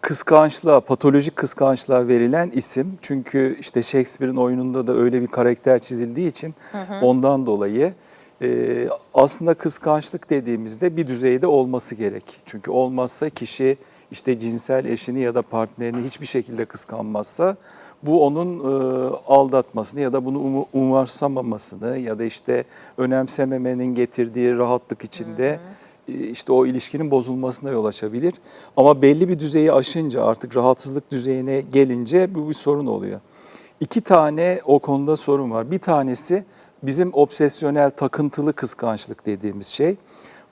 kıskançlığa, patolojik kıskançlığa verilen isim. Çünkü işte Shakespeare'in oyununda da öyle bir karakter çizildiği için ondan dolayı e, aslında kıskançlık dediğimizde bir düzeyde olması gerek. Çünkü olmazsa kişi işte cinsel eşini ya da partnerini hiçbir şekilde kıskanmazsa bu onun e, aldatmasını ya da bunu umu- umursamamasını ya da işte önemsememenin getirdiği rahatlık içinde e, işte o ilişkinin bozulmasına yol açabilir. Ama belli bir düzeyi aşınca artık rahatsızlık düzeyine gelince bu bir sorun oluyor. İki tane o konuda sorun var. Bir tanesi bizim obsesyonel takıntılı kıskançlık dediğimiz şey.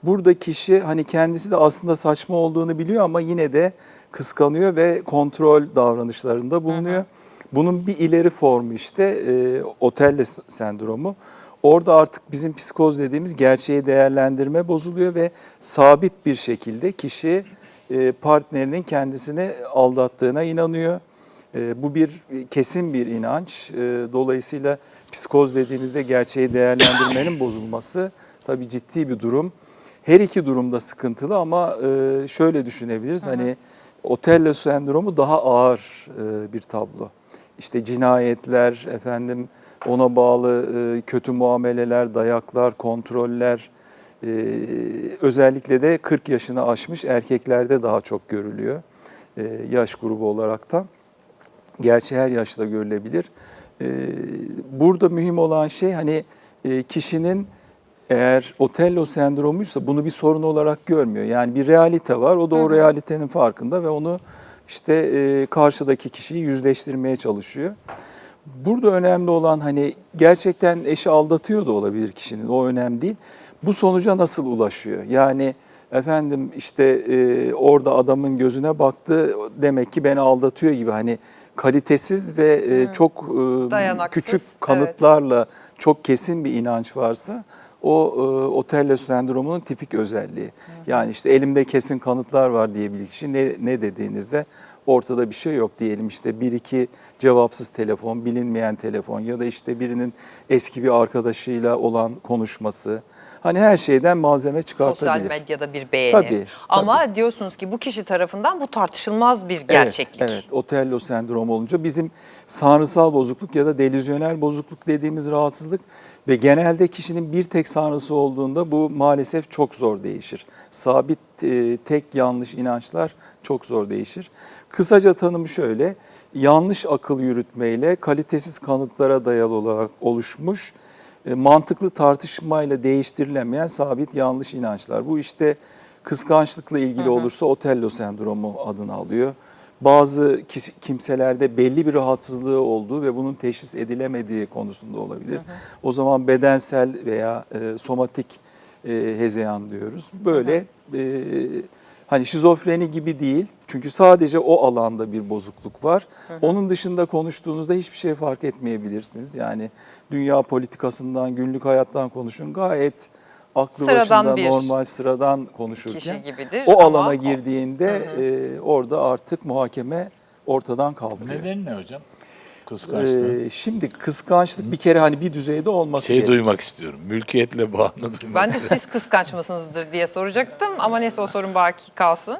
Burada kişi hani kendisi de aslında saçma olduğunu biliyor ama yine de kıskanıyor ve kontrol davranışlarında bulunuyor. Bunun bir ileri formu işte e, otelle sendromu. Orada artık bizim psikoz dediğimiz gerçeği değerlendirme bozuluyor ve sabit bir şekilde kişi e, partnerinin kendisini aldattığına inanıyor. E, bu bir kesin bir inanç. E, dolayısıyla psikoz dediğimizde gerçeği değerlendirmenin bozulması tabii ciddi bir durum. Her iki durumda sıkıntılı ama e, şöyle düşünebiliriz. Hani Otello sendromu daha ağır e, bir tablo. İşte cinayetler, efendim ona bağlı e, kötü muameleler, dayaklar, kontroller, e, özellikle de 40 yaşını aşmış erkeklerde daha çok görülüyor e, yaş grubu olaraktan. Gerçi her yaşta görülebilir. E, burada mühim olan şey hani e, kişinin eğer Otello sendromuysa bunu bir sorun olarak görmüyor. Yani bir realite var. O da o realitenin farkında ve onu işte e, karşıdaki kişiyi yüzleştirmeye çalışıyor. Burada önemli olan hani gerçekten eşi aldatıyor da olabilir kişinin. O önemli değil. Bu sonuca nasıl ulaşıyor? Yani efendim işte e, orada adamın gözüne baktı demek ki beni aldatıyor gibi hani kalitesiz ve e, çok e, küçük evet. kanıtlarla çok kesin bir inanç varsa o e, Otello sendromunun tipik özelliği. Yani işte elimde kesin kanıtlar var diyebilir kişi ne, ne dediğinizde ortada bir şey yok diyelim işte bir iki cevapsız telefon, bilinmeyen telefon ya da işte birinin eski bir arkadaşıyla olan konuşması. Hani her şeyden malzeme çıkartabilir. Sosyal medyada bir beğeni. Tabii, Ama diyorsunuz ki bu kişi tarafından bu tartışılmaz bir gerçeklik. Evet, evet. Otello sendromu olunca bizim sanrısal bozukluk ya da delüzyonel bozukluk dediğimiz rahatsızlık ve genelde kişinin bir tek sanrısı olduğunda bu maalesef çok zor değişir. Sabit e, tek yanlış inançlar çok zor değişir. Kısaca tanımı şöyle, yanlış akıl yürütmeyle kalitesiz kanıtlara dayalı olarak oluşmuş e, mantıklı tartışmayla değiştirilemeyen sabit yanlış inançlar. Bu işte kıskançlıkla ilgili olursa Otello sendromu adını alıyor. Bazı kimselerde belli bir rahatsızlığı olduğu ve bunun teşhis edilemediği konusunda olabilir. O zaman bedensel veya e, somatik e, hezeyan diyoruz. Böyle e, hani şizofreni gibi değil. Çünkü sadece o alanda bir bozukluk var. Onun dışında konuştuğunuzda hiçbir şey fark etmeyebilirsiniz. Yani dünya politikasından, günlük hayattan konuşun gayet aklı Sıradan başında bir normal sıradan konuşurken kişi gibidir o alana o- girdiğinde e, orada artık muhakeme ortadan kaldırıyor. Neden ne hocam? Kıskançlığı. Ee, şimdi kıskançlık bir kere hani bir düzeyde olması şey gerekir. duymak istiyorum. Mülkiyetle bağını duymak. Ben de siz kıskanç mısınızdır diye soracaktım ama neyse o sorun baki kalsın.